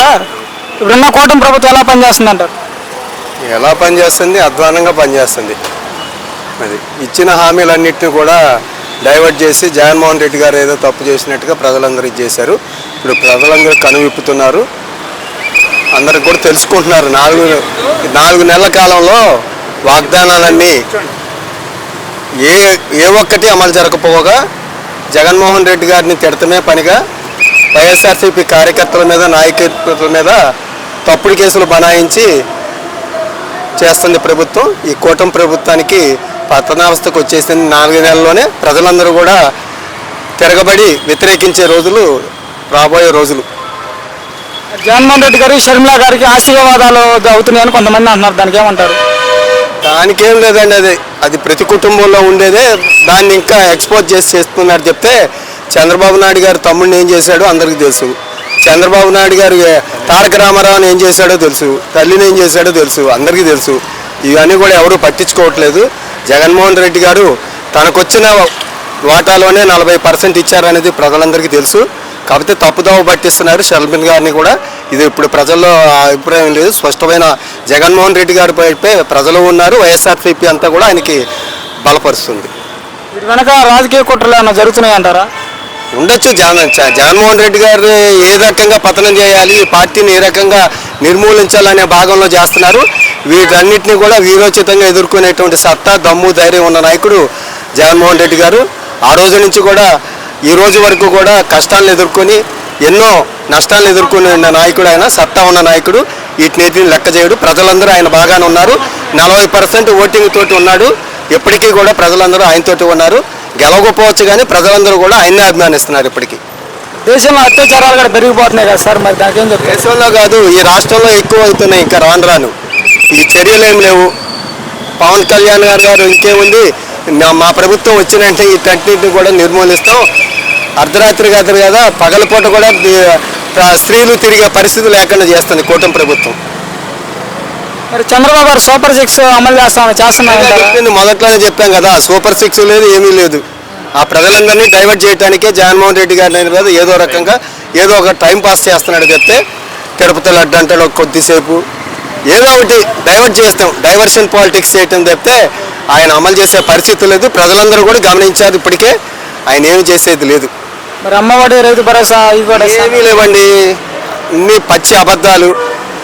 Sir ఇప్పుడున్న కూటమి ప్రభుత్వం ఎలా పనిచేస్తుంది అంటారు ఎలా పనిచేస్తుంది? అధ్వానంగా పనిచేస్తుంది. అది ఇచ్చిన హామీలన్నింటినీ కూడా డైవర్ట్ చేసి జగన్మోహన్ రెడ్డి గారు ఏదో తప్పు చేసినట్టుగా ప్రజలందరూ చేశారు. ఇప్పుడు ప్రజలందరూ కనువిప్పుతున్నారు అందరికి కూడా తెలుసుకుంటున్నారు. నాలుగు నాలుగు నెలల కాలంలో వాగ్దానాలన్నీ ఏ ఏ ఒక్కటి అమలు జరగకపోగా జగన్మోహన్ రెడ్డి గారిని తిడతమే పనిగా వైఎస్ఆర్సీపీ కార్యకర్తల మీద నాయకత్వం మీద తప్పుడు కేసులు బనాయించి చేస్తుంది ప్రభుత్వం. ఈ కూటమి ప్రభుత్వానికి పతనావస్థకు వచ్చేసింది నాలుగు నెలల్లోనే. ప్రజలందరూ కూడా తిరగబడి వ్యతిరేకించే రోజులు రాబోయే రోజులు. జగన్మోహన్ రెడ్డి గారు షర్మిలా గారికి ఆశీర్వాదాలు అవుతున్నాయని కొంతమంది అంటున్నారు. దానికి ఏమంటారు? దానికేం లేదండి అది. అది ప్రతి కుటుంబంలో ఉండేదే. దాన్ని ఇంకా ఎక్స్పోజ్ చేసి చేస్తున్నారు చెప్తే చంద్రబాబు నాయుడు గారు తమ్ముడిని ఏం చేశాడో అందరికీ తెలుసు. చంద్రబాబు నాయుడు గారు తారక రామారావుని ఏం చేశాడో తెలుసు. తల్లిని ఏం చేశాడో తెలుసు. అందరికీ తెలుసు. ఇవన్నీ కూడా ఎవరూ పట్టించుకోవట్లేదు. జగన్మోహన్ రెడ్డి గారు తనకొచ్చిన వాటాలోనే నలభై పర్సెంట్ ఇచ్చారనేది ప్రజలందరికీ తెలుసు. కాకపోతే తప్పుదోవ పట్టిస్తున్నారు షర్మిన్ గారిని కూడా. ఇది ఇప్పుడు ప్రజల్లో అభిప్రాయం లేదు. స్పష్టమైన జగన్మోహన్ రెడ్డి గారి వైపే ప్రజలు ఉన్నారు. వైఎస్ఆర్సీపీ అంతా కూడా ఆయనకి బలపరుస్తుంది. వీటి వెనక రాజకీయ కుట్రలు ఏమైనా జరుగుతున్నాయి అంటారా ఉండొచ్చు. జగన్ జగన్మోహన్ రెడ్డి గారు ఏ రకంగా పతనం చేయాలి ఈ పార్టీని ఏ రకంగా నిర్మూలించాలనే భాగంలో చేస్తున్నారు. వీటన్నిటిని కూడా వీరోచితంగా ఎదుర్కొనేటువంటి సత్తా దమ్ము ధైర్యం ఉన్న నాయకుడు జగన్మోహన్ రెడ్డి గారు. ఆ రోజు నుంచి కూడా ఈ రోజు వరకు కూడా కష్టాలను ఎదుర్కొని ఎన్నో నష్టాలను ఎదుర్కొని ఉన్న నాయకుడు ఆయన సత్తా ఉన్న నాయకుడు. వీటిని లెక్క చేయడు. ప్రజలందరూ ఆయన బాగానే ఉన్నారు. నలభై పర్సెంట్ ఓటింగ్ తోటి ఉన్నాడు. ఎప్పటికీ కూడా ప్రజలందరూ ఆయనతోటి ఉన్నారు. గెలవకపోవచ్చు కానీ ప్రజలందరూ కూడా ఆయన్నే అభిమానిస్తున్నారు ఇప్పటికీ. దేశంలో అత్యాచారాలు కూడా పెరిగిపోతున్నాయి కదా సార్ మరి దానికి ఏం చెప్తారు? దేశంలో కాదు ఈ రాష్ట్రంలో ఎక్కువ అవుతున్నాయి ఇంకా రాను రాను ఈ చర్యలు ఏం లేవు. పవన్ కళ్యాణ్ గారు గారు ఇంకేముంది? మా ప్రభుత్వం వచ్చినంటే ఈ టన్నింటిని కూడా నిర్మూలిస్తాం. అర్ధరాత్రి కాదు కదా పగలపూట కూడా స్త్రీలు తిరిగే పరిస్థితి లేకుండా చేస్తుంది కూటమి ప్రభుత్వం. మరి చంద్రబాబు గారు సూపర్ సిక్స్ అమలు చేస్తామని చేస్తున్నారంటారా చెప్పింది మొదట్లోనే చెప్పాం కదా సూపర్ సిక్స్ లేదు ఏమీ లేదు. ఆ ప్రజలందరినీ డైవర్ట్ చేయడానికే జగన్మోహన్ రెడ్డి అయిన మీద ఏదో రకంగా ఏదో ఒక టైం పాస్ చేస్తున్నాడు చెప్తే తిరుపతి లడ్డు అంటాడు కొద్దిసేపు. ఏదో ఒకటి డైవర్ట్ చేస్తాం డైవర్షన్ పాలిటిక్స్ చేయటం చెప్తే ఆయన అమలు చేసే పరిస్థితి లేదు ప్రజలందరూ కూడా గమనించారు ఇప్పటికే ఆయన ఏమి చేసేది లేదు. మరి అమ్మఒడి రైతు భరోసా ఇవి కూడా ఏమీ లేవండి ఇన్ని పచ్చి అబద్ధాలు.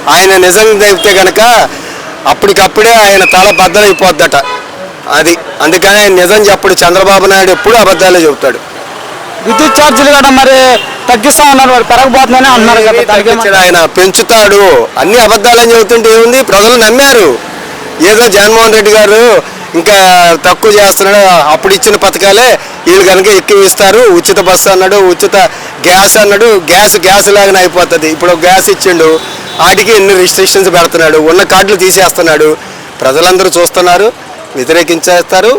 ఆయన నిజం చెప్తే గనక అప్పటికప్పుడే ఆయన తల బద్దలైపోద్దట. అది అందుకని ఆయన నిజం చెప్పడు. చంద్రబాబు నాయుడు ఎప్పుడు అబద్ధాలే చెబుతాడు. విద్యుత్ ఛార్జీలు కూడా మరి తగ్గిస్తా ఉన్నారు మరి పెరగబోతుందని అంటున్నారు కదా? తగ్గించడు ఆయన. పెంచుతాడు. అన్ని అబద్ధాలని చెబుతుంటే ఏముంది? ప్రజలు నమ్మారు. ఏదో జగన్మోహన్ రెడ్డి గారు ఇంకా తక్కువ చేస్తున్నాడు. అప్పుడు ఇచ్చిన పథకాలే వీళ్ళు కనుక ఎక్కువ ఇస్తారు. ఉచిత బస్సు అన్నాడు ఉచిత గ్యాస్ అన్నాడు. గ్యాస్ గ్యాస్ లాగానే అయిపోతుంది. ఇప్పుడు గ్యాస్ ఇచ్చిండు. వాటికి ఎన్ని రిజిస్ట్రేషన్స్ పెడుతున్నాడు ఉన్న కార్డులు తీసేస్తున్నాడు. ప్రజలందరూ చూస్తున్నారు వ్యతిరేకించేస్తారు.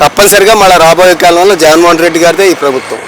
తప్పనిసరిగా మళ్ళీ రాబోయే కాలంలో జగన్మోహన్ రెడ్డి గారిదే ఈ ప్రభుత్వం.